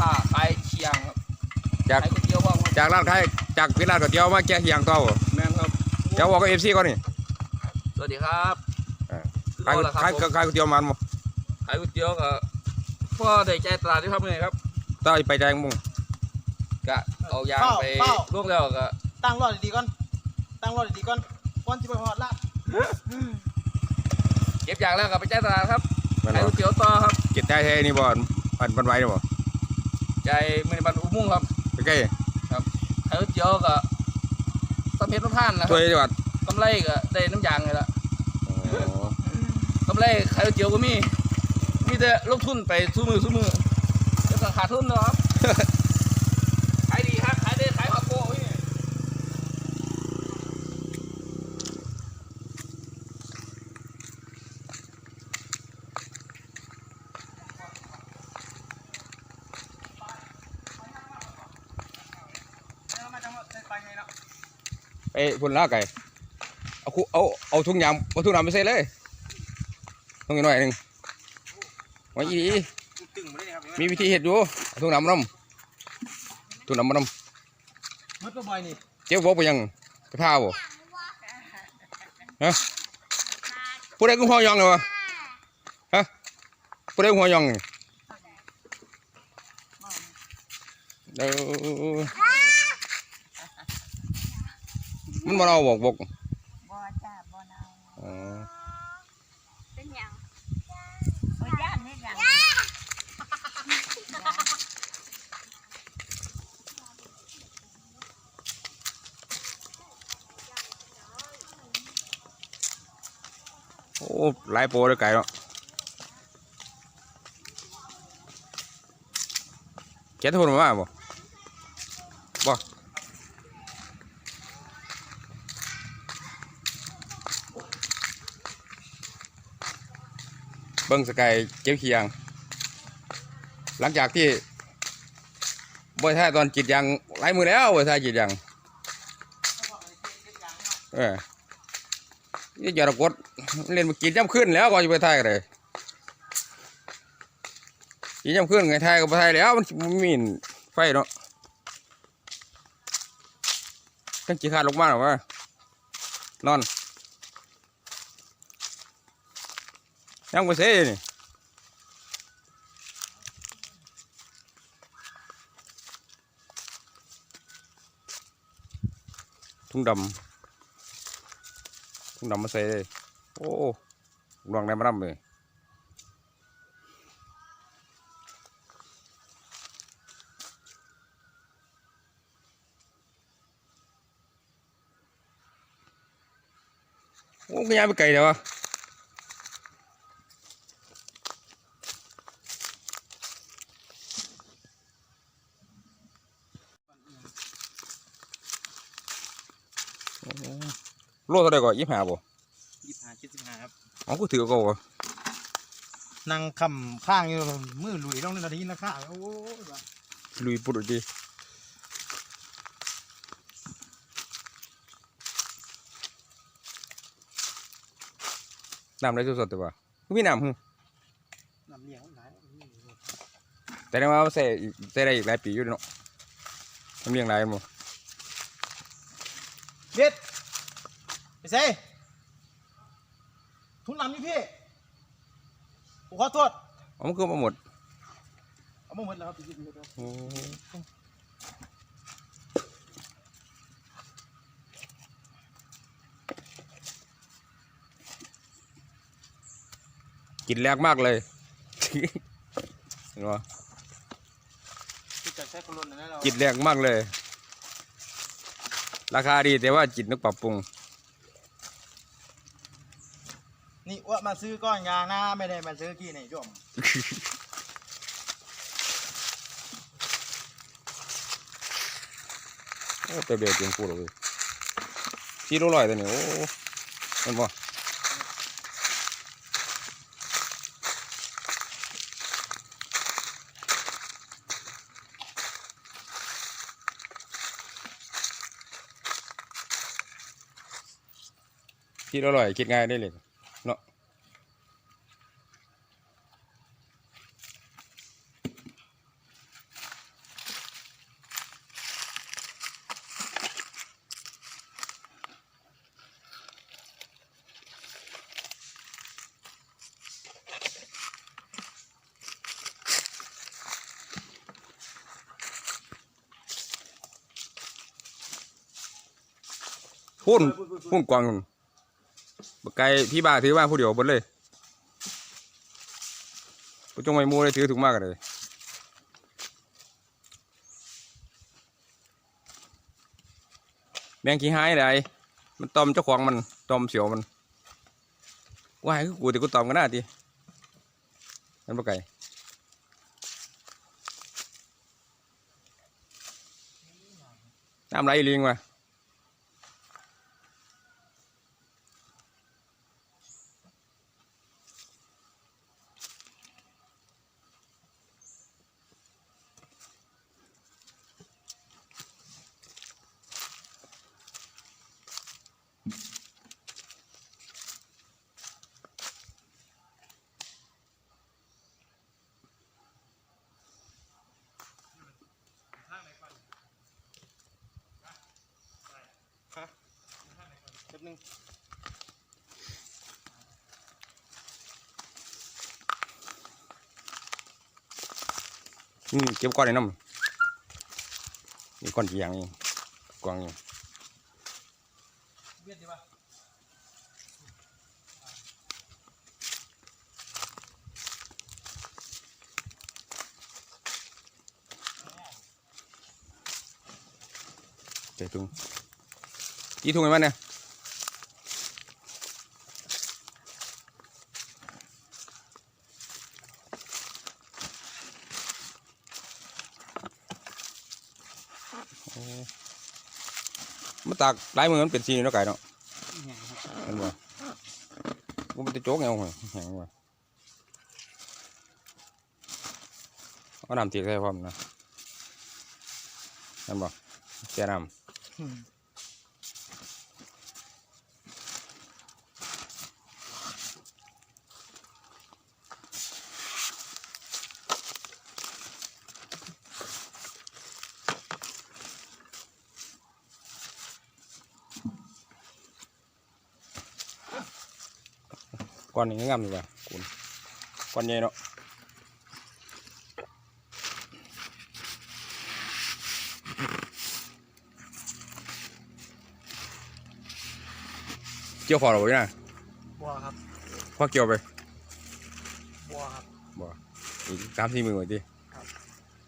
ผ้าขายเชียงครับจากขายก๋วยเตี๋ยวบ้างครับจากร้านขายจากพิร้านก๋วยเตี๋ยวมาแกะเฮียงต่อบ่แม่นครับ เดี๋ยวบอกกับเอฟซีก่อนนี่สวัสดีครับอ่าคือขายเอาละครับขายผมขายก๋วยเตี๋ยวมันบ่ขายก๋วยเตี๋ยวก็พ่อได้ใจตลาดที่ครับเนี่ยครับต่อไปแดงมุ่งกะเอายางไปเป้า ลวกแล้วก็ตั้งรอดีๆก่อน ตั้งรอดีๆก่อนก่อนสิไปฮอดลาดเก็บยางแล้วก็ไปใจตลาดครับแม่นขายบ่ก๋วยเตี๋ยวต่อครับเก็บได้แท้นี่บ่อันบันไว้เด้อบ่ ใจมือในบันอุโมงค์ครับไปใกล้ขายก๋วยเตี๋ยวก็สำเพ็จน้ำท่านนะคตัรัวบจังหวัดกำไรก็ได้น้ำยางเลยละอ๋อกำไรขายก๋วยเตี๋ยวก็มี มีแต่ลงทุนไปสู้มือสู้มือแล้วก็ขาดทุนเนาะครับ ขายดีครับขายได้ขายผักโก้พี่ ไปพุ่นลาไก่เอาคุเอาเอาถุงยางเอาถุงน้ำไปใส่เลยถุงนิดหน่อยหนึงไว้อีดีตึงมาได้ครับมีวิธีเฮ็ดอยู่เอาถุงน้ำมานํถุงน้ำมานํมัดบ่อยนี่เจ้าบอกไปยังไปพาบ่ฮะผู้ใดกูหัวยองเลยวะฮะผู้ใดกูหัวยองนี่เออ มันบ่เอาบอกบอกบ่จ้าบ่เอาอ๋อเป็นหยังโอ้ยย่านนี่หยังโอ้หลายโปรเลยไก่เนาะแกทุนมาบ่บ่ เบิ้งสกายเจ็บเคียง หลังจากที่บ่ท่ายตอนจิตยางหลายมือแล้วบ่ท่ายจิตยางเออนี่อย่ากดเล่นมากินย่ำขึ้นแล้วก็จะไปท่ายเลยกินย่ำขึ้นไงไทยก็ไปท่ายแล้วมันมันไฟเนาะกันจีขาลงมาหรอวะนอน ยังไปเซ่นี่ทุ่งดำทุ่งดำมาใส่เลยโลวงได้มาดำเลยโอ้ก็ย้ายไปไกลเดี๋ยววะโลเท่าไหร่ก่อนยี่สิบห้าบ่ยี่สิบห้าเจ็ดสิบห้าครับอ๋อกูถือก็บ่นั่งคำข้างอยู่มือหลุยต้องนาทีนะข้าโอ้ยว่ะลุยปุดดีน้ำได้สดๆแต่ว่ามีน้ำหึน้ำเลี้ยงมันหลายแต่ได้ว่าใส่ใส่ได้อีกหลายปีอยู่เนาะน้ำเลี้ยงหลายหมั้งเบ็ดไป เซ่ทุนน้ำนี่พี่ผมขอโทษอ๋อมันคือมาหมดเอามาหมดแล้วครับพี่พี่ครับโอ้กินแรงมากเลยเห็นปะพี่จัดใช้คนรุ่นนะเราจิตแรงมากเลย ราคาดีแต่ว่าจิตนึกปรับปรุง นี่ว่า มาซื้อก้อนยางนะไม่ได้มาซื้อกี่ไหนจมโอ้เปเบลเตียงพูดเลยสี่โลร้อยตัวนี้โอ้เห็นบ่สี่โลร้อยคิดง่ายได้เลย พุ่นพุ่นกวางนู่นบักไก่พี่บ้าถือมาผู้เดียวบนเลยผู้จงไม่มูเลยถือถูกมากเลยแมงขี้หายเลยมันตอมเจ้าของมันตอมเสียวมันว่าให้กูแต่กูตอมกันหน้าทีนั่นบักไก่น้ำไหลลิงว่ะแป๊บนึงมา งนี่กวางนี่เบียดดีป่ะใส่ถุงกี่ถุงไอ้มันเนี่ยโอ้มา ตากหลายมือมันเป็นสีนี่เนาะไก่เนาะเห็นบ่กูมันจะโจกเงโอ้ยแหงว่ะเอาน้ำตีใส่พร้อมนะเห็นบ่แกนำ ก้อนนี้งามดีกว่าคุณก้อนใหญ่เนาะเกี่ยวคอเราไว้นะบัวครับพอเกี่ยวไปบัวครับบ่อีกสามสี่มือไว้ดิ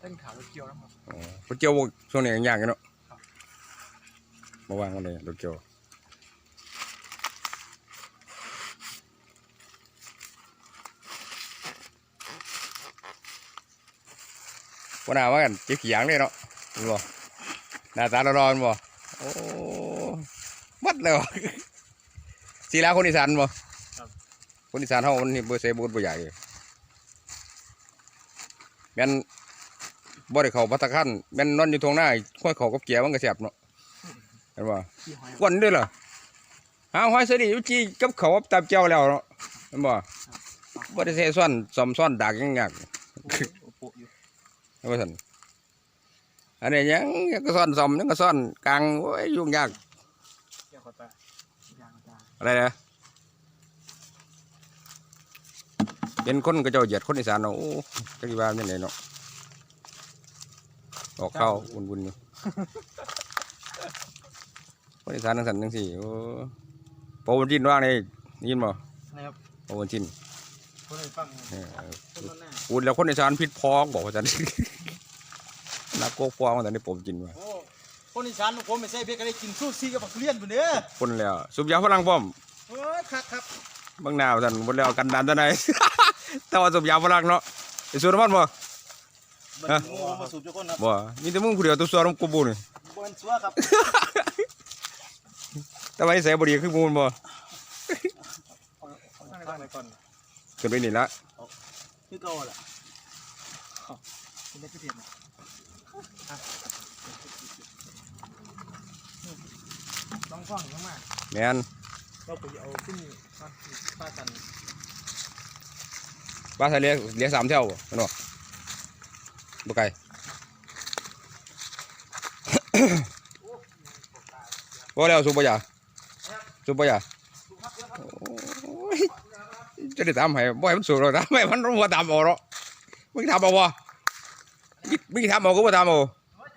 เต้นขาวเกี่ยวนะครับ อ๋อพอเกี่ยวบ่ช่วงนี้ยากกันเนาะครับ มาวางกันเลยรถเกี่ยว วันหน้าว่ากันเก็บขี้ยางเลยเนาะเห็นบ่หน้าตาร้อนๆบ่โอ้มัดเลยว่ะสีลาคนอีสานบ่คนอีสานเฮามันนี่บ่ใส่บูทบ่ใหญ่แม่นบ่ได้เข้าพัตตาคันแม่นนอนอยู่ตรงหน้าห้อยเขากับเกียร์มันก็แซ่บเนาะเห็นบ่ขี้หอยกวนเด้อล่ะหาหอยสดีอยู่จีกับเขาวกับตับเจ้าแล้วเนาะเห็นบ่บ่ได้ใส่ซ่อนซ่อมซ่อนดากยังยาก ปุอยู่เห็นบ่ซั่นอันนี้ยังยังก็ซ่อนซ่อมยังก็ซ่อนกลางโอ้ยยุ่งยากเกี่ยวขอตาอย่างตาอะไรนะเป็นคนก็เจ้าเหยียดคนอีสานเนาะโอ้จักสิว่าจังไดเนาะออกเข้าวุ่นๆอยู่คนอีสานจังซั่นจังซี่โอ้โปรวันจินว่างนี่ได้ยินบ่นะครับโปรวันจิน คนให้ฟังเออคนนั้นน่ะพูดแล้วคนอีสานพิษพ้องบอกว่าจันนักโกกพ้องว่าจันนี่ผมจินว่าโอ้คนอีสานผมไม่ใช่เบียร์ก็ได้กินซูซี่กับบักทุเรียนพุ่นเด้อคนแล้วสุบยาฝรั่งพร้อมโอ้ยครับครับเบางหนาวท่านหมดแล้วกันดานท่านไหนแต่ว่าสุบยาฝรั่งเนาะไอ้สูตรมันบ่บันฮะงูมาสูบทุกคนครับบ่มีแต่มึงผู้เดียวตัวสัวน้ำกูบูนี่บนซัวครับแต่ว่าไอ้แสบดีคือมูลบ่ตั้งไว้ก่อน ขึ้นไปนี่ละคือเก่าแหละเป็นได้ที่เพียนต้องฟังมากแมนเราไปเอาขึ้นป้ากันบ้านทะเลเลี้ยสามเท่าบ่แมันบ่บ่ไกลบ่แล้วสุบบ่ยาสุบบ่ยา จะได้ตามให้บ่ให้มันสุกหรอกตามให้มันบ่ตามเอาหรอกมึงทำเอาบ่มึงทำเอาก็บ่ทำเอา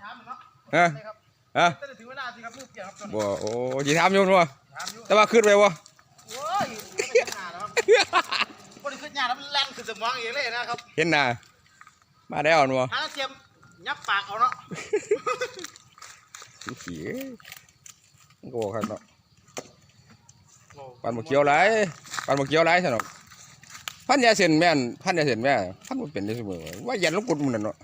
ถามเนาะฮะครับฮะแต่ถึงเวลาสิครับมือเปียกครับบ่โอ้สิถามอยู่บ่ถามอยู่แต่ว่าขึ้นไปบ่โอ้ยไม่ได้ขึ้นหน้าแล้วครับบ่ได้ขึ้นหน้าแล้วมันแล่นขึ้นสมองเองเลยนะครับเห็นหน้ามาได้อ่อนบ่หาเทียมยับปากเอาเนาะขี้เอ้ยมันก็บอกครับเนาะปันบ่เขียวหลายปันบ่เขียวหลายซั่นเนาะ พันยาเส้นแม่นพันยาเส้นแม่พันบ่เป็นได้เสมอว่ายันลงกุดมันนั่นเนาะ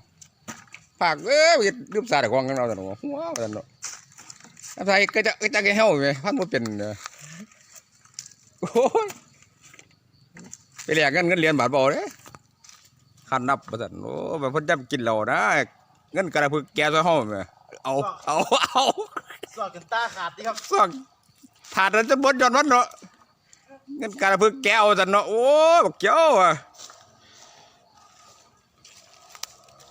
ปากเอ้ยลืมสาดของกันเอาซั่นเนาะหัวว่าซั่นเนาะถ้าใส่ก็จะก็จะแกเฮาแม่พันบ่เป็นเด้อโอ้ยไปแลกเงินเงินเหรียญบาทบ่เด้คันนับว่าซั่นโอ้แบบเพิ่นจํกินเหล้านะเงินกระพึกแกซอยเฮาแม่เอาเอาเอาสอดกันตาขาดดิครับสองถาดนั้นจะบดยอนวันเนาะ เงินการพึ่งแก้วจันเนาะโอ้ยบักเจ้าอะ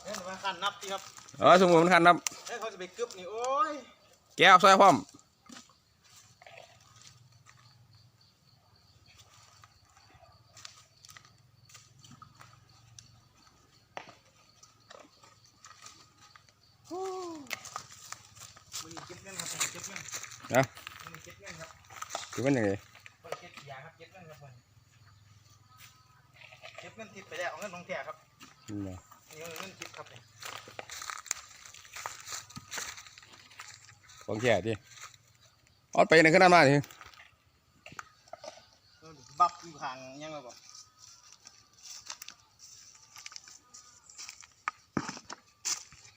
เห็นว่าขันนับดิครับเออสมมติมันคันนับเฮ้ยเขาจะไปกึบนี่โอ้ยแก้วซอยพร้อมมึงเก็บเงินครับมึงเก็บเงินนะมึงเก็บเงินครับคือมันยังไง บ่ได้เก็บยาครับเก็บเงินครับผมเก็บเงินทิพย์ไปแล้วเอาเงินของแท้ครับนี่นะนี่เงินทิพย์ครับเนี่ยของแก่ที่เอาไปในขนาดมาทีบับอยู่ห่างยังไงบ่